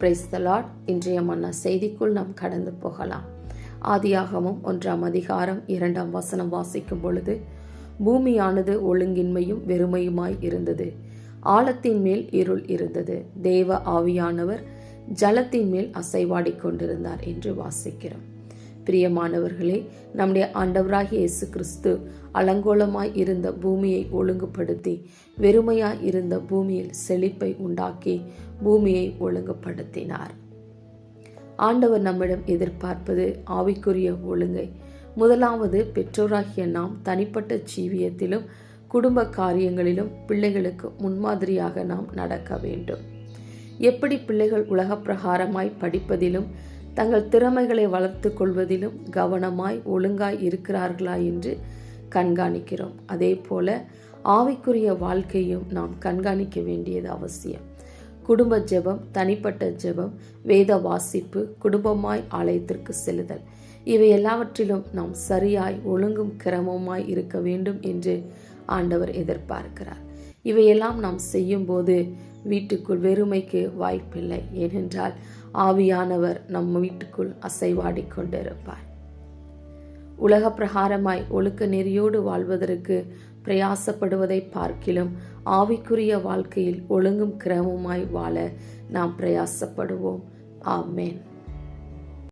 Praise the Lord இன்றைய மன்னா செய்திக்குள் நாம் கடந்து போகலாம். ஆதியாகமும் ஒன்றாம் அதிகாரம் இரண்டாம் வசனம் வாசிக்கும் பொழுது பூமியானது ஒழுங்கின்மையும் வெறுமையுமாய் இருந்தது. ஆழத்தின் மேல் இருள் இருந்தது. தேவ ஆவியானவர் ஜலத்தின் மேல் அசைவாடிக் கொண்டிருந்தார் என்று வாசிக்கிறோம். பிரியமானவர்களே நம்முடைய ஆண்டவராகிய இயேசு கிறிஸ்து அலங்கோலமாய் இருந்த பூமியை ஒழுங்குபடுத்தி வெறுமையாய் இருந்த பூமியில் செழிப்பை உண்டாக்கி பூமியை ஒழுங்குபடுத்தினார். ஆண்டவர் நம்மிடம் எதிர்பார்ப்பது ஆவிக்குரிய ஒழுங்கை. முதலாவது பெற்றோராகிய நாம் தனிப்பட்ட ஜீவியத்திலும் குடும்ப காரியங்களிலும் பிள்ளைகளுக்கு முன்மாதிரியாக நாம் நடக்க வேண்டும். எப்படி பிள்ளைகள் உலக பிரகாரமாய் படிப்பதிலும் தங்கள் திறமைகளை வளர்த்து கொள்வதிலும் கவனமாய் ஒழுங்காய் இருக்கிறார்களா என்று கண்காணிக்கிறோம். அதே போல ஆவிக்குரிய வாழ்க்கையும் நாம் கண்காணிக்க வேண்டியது அவசியம். குடும்ப ஜெபம் தனிப்பட்ட ஜெபம் வேத வாசிப்பு குடும்பமாய் ஆலயத்திற்கு செல்லுதல். இவை எல்லாவற்றிலும் நாம் சரியாய் ஒழுங்கும் கிரமமாய் இருக்க வேண்டும் என்று ஆண்டவர் எதிர்பார்க்கிறார். இவையெல்லாம் நாம் செய்யும்போது வீட்டுக்குள் வெறுமைக்கு வாய்ப்பில்லை. ஏனென்றால் ஆவியானவர் நம் வீட்டுக்குள் அசைவாடி கொண்டிருப்பார். உலக பிரகாரமாய் ஒழுக்க நெறியோடு வாழ்வதற்கு பிரயாசப்படுவதை பார்க்கிலும் ஆவிக்குரிய வாழ்க்கையில் ஒழுங்கும் கிரமமாய் வாழ நாம் பிரயாசப்படுவோம். ஆமேன்.